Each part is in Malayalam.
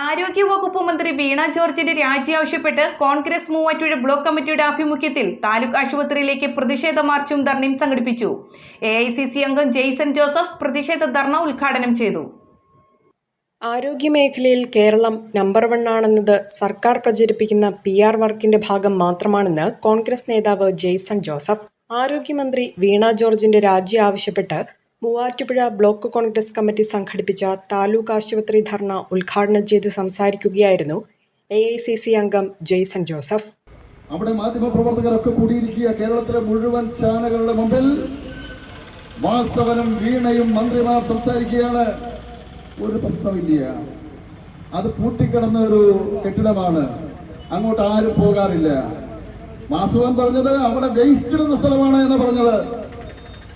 ആരോഗ്യവകുപ്പ് മന്ത്രി വീണ ജോർജിന്റെ രാജി ആവശ്യപ്പെട്ട് കോൺഗ്രസ് മൂവാറ്റുപുഴ ബ്ലോക്ക് കമ്മിറ്റിയുടെ ആഭിമുഖ്യത്തിൽ താലൂക്ക് ആശുപത്രിയിലേക്ക് പ്രതിഷേധ മാർച്ചും ധർണയും സംഘടിപ്പിച്ചു. എ അംഗം ജെയ്സൺ ജോസഫ് പ്രതിഷേധ ധർണ ഉദ്ഘാടനം ചെയ്തു. ആരോഗ്യമേഖലയിൽ കേരളം നമ്പർ വൺ ആണെന്നത് സർക്കാർ പ്രചരിപ്പിക്കുന്ന പി ആർ വർക്കിന്റെ ഭാഗം മാത്രമാണെന്ന് കോൺഗ്രസ് നേതാവ് ജെയ്സൺ ജോസഫ് ആരോഗ്യമന്ത്രി വീണ ജോർജിന്റെ രാജി ആവശ്യപ്പെട്ട് മൂവാറ്റുപുഴ ബ്ലോക്ക് കോൺഗ്രസ് കമ്മിറ്റി സംഘടിപ്പിച്ച താലൂക്ക് ആശുപത്രി ധർണ ഉദ്ഘാടനം ചെയ്ത് സംസാരിക്കുകയായിരുന്നു എ ഐ സി സി അംഗം ജെയ്സൺ ജോസഫ്. അവിടെ മാധ്യമപ്രവർത്തകരൊക്കെ കൂടിയിരിക്കുക കേരളത്തിലെ മുഴുവൻ ചാനലുകളുടെ മുമ്പിൽ. വാസവനും വീണയും മന്ത്രിമാർ സംസാരിക്കുകയാണ്. ഒരു പ്രശ്നമില്ല. അത് പൂട്ടിക്കിടന്ന ഒരു കെട്ടിടമാണ്. അങ്ങോട്ട് ആരും പോകാറില്ല. വാസവൻ പറഞ്ഞത് അവിടെ വേസ്റ്റ് ഇടുന്ന സ്ഥലമാണ് എന്ന് പറഞ്ഞത്.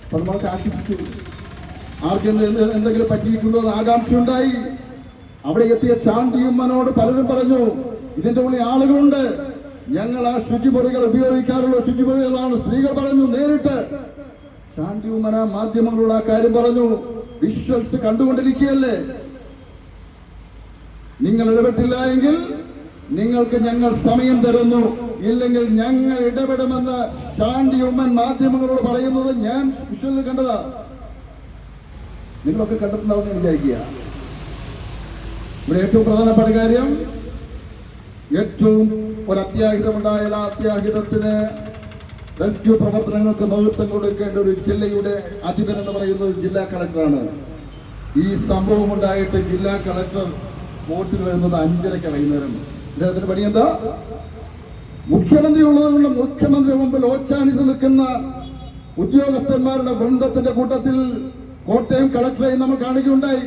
അപ്പൊ നമ്മൾ ആശിപ്പിച്ചു ആർക്കും എന്തെങ്കിലും പറ്റിയിട്ടുണ്ടോ എന്ന് ആകാംക്ഷയുണ്ടായി. അവിടെ എത്തിയ ചാണ്ടിയമ്മനോട് പലരും പറഞ്ഞു ഇതിന്റെ ഉള്ളിൽ ആളുകളുണ്ട്. ഞങ്ങൾ ആ ശുചിമുറികൾ ഉപയോഗിക്കാറുള്ള ശുചിമുറികളാണ്. സ്ത്രീകൾ പറഞ്ഞു നേരിട്ട്. ചാണ്ടിയമ്മന മാധ്യമങ്ങളോട് ആ കാര്യം പറഞ്ഞു വിഷ്വൽസ് കണ്ടുകൊണ്ടിരിക്കുകയല്ലേ? നിങ്ങൾ ഇടപെട്ടില്ല എങ്കിൽ നിങ്ങൾക്ക് ഞങ്ങൾ സമയം തരുന്നു. ഇല്ലെങ്കിൽ ഞങ്ങൾ ഇടപെടുമെന്ന് ശാന്തി ഉമ്മൻ മാധ്യമങ്ങളോട് പറയുന്നത് ഞാൻ വിഷ്വലിൽ കണ്ടതാ. നിങ്ങളൊക്കെ കണ്ടിട്ടുണ്ടാവുമെന്ന് വിചാരിക്കുക. ഇവിടെ ഏറ്റവും പ്രധാനപ്പെട്ട കാര്യം ഏറ്റവും ഒരു അത്യാഹിതമുണ്ടായാൽ ആ അത്യാഹിതത്തിന് റെസ്ക്യൂ പ്രവർത്തനങ്ങൾക്ക് നേതൃത്വം കൊടുക്കേണ്ട ഒരു ജില്ലയുടെ അധിപൻ എന്ന് പറയുന്നത് ജില്ലാ കളക്ടറാണ്. ഈ സംഭവം ഉണ്ടായിട്ട് ജില്ലാ കളക്ടർ വോട്ടിൽ വരുന്നത് അഞ്ചരയ്ക്ക് വൈകുന്നേരം. അദ്ദേഹത്തിന്റെ പണി എന്താ? മുഖ്യമന്ത്രി ഉള്ളതുകൊണ്ട് മുഖ്യമന്ത്രി മുമ്പിൽ ഓച്ചാനിച്ച് നിൽക്കുന്ന ഉദ്യോഗസ്ഥന്മാരുടെ വൃന്ദത്തിന്റെ കൂട്ടത്തിൽ കോട്ടയം കളക്ടറെ നമ്മൾ കാണുകയുണ്ടായി.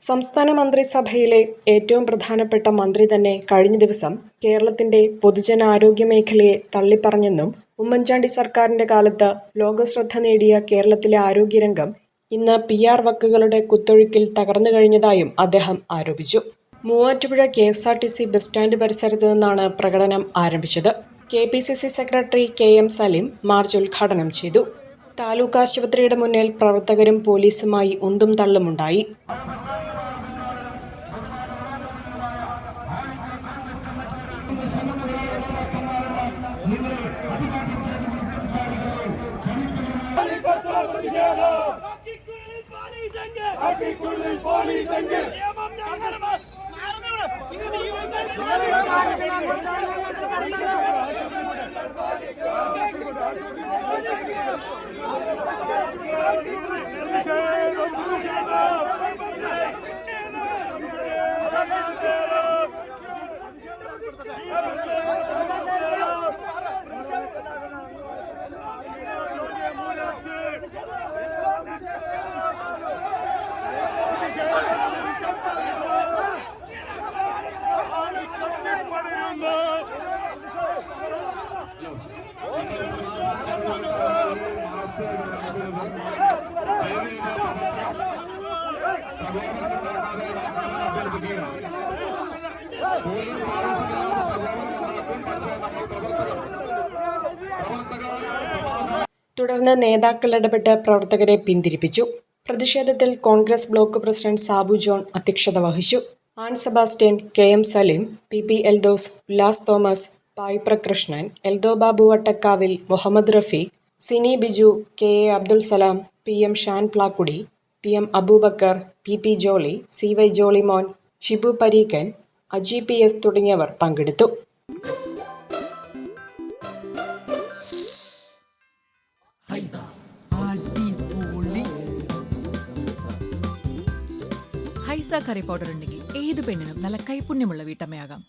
സംസ്ഥാന മന്ത്രിസഭയിലെ ഏറ്റവും പ്രധാനപ്പെട്ട മന്ത്രി തന്നെ കഴിഞ്ഞ ദിവസം കേരളത്തിന്റെ പൊതുജനാരോഗ്യ മേഖലയെ തള്ളിപ്പറഞ്ഞെന്നും ഉമ്മൻചാണ്ടി സർക്കാരിന്റെ കാലത്ത് ലോകശ്രദ്ധ നേടിയ കേരളത്തിലെ ആരോഗ്യരംഗം ഇന്ന് പി ആർ വക്കുകളുടെ കുത്തൊഴുക്കിൽ തകർന്നു കഴിഞ്ഞതായും അദ്ദേഹം ആരോപിച്ചു. Muvattupuzha K S R T C bus stand പരിസരത്ത് നിന്നാണ് പ്രകടനം ആരംഭിച്ചത്. K P C C secretary K M Saleem march ഉദ്ഘാടനം ചെയ്തു. താലൂക്ക് ആശുപത്രിയുടെ മുന്നിൽ പ്രവർത്തകരും പോലീസുമായി ഉന്തും തള്ളുമുണ്ടായി. അക്കിക്കുള്ളിൽ തുടർന്ന് നേതാക്കൾ ഇടപെട്ട് പ്രവർത്തകരെ പിന്തിരിപ്പിച്ചു. പ്രതിഷേധത്തിൽ Congress block president Sabu John അധ്യക്ഷത വഹിച്ചു. Ann Sebastian K M Saleem P P Eldhose Ullas Thomas Paipra Krishnan Eldho Babu Vattakkavil Muhammad Rafeeq Sini Biju K A Abdul Salam P M Shan Plakkudi P M Aboobacker P P Jolly C Y Jolymon Shibu Pareekkan Aji P S തുടങ്ങിയവർ പങ്കെടുത്തു. ഹൈസ കറി പൗഡർ ഉണ്ടെങ്കിൽ ഏത് പെണ്ണിനും നല്ല കൈപുണ്യമുള്ള വീട്ടമ്മയാകാം.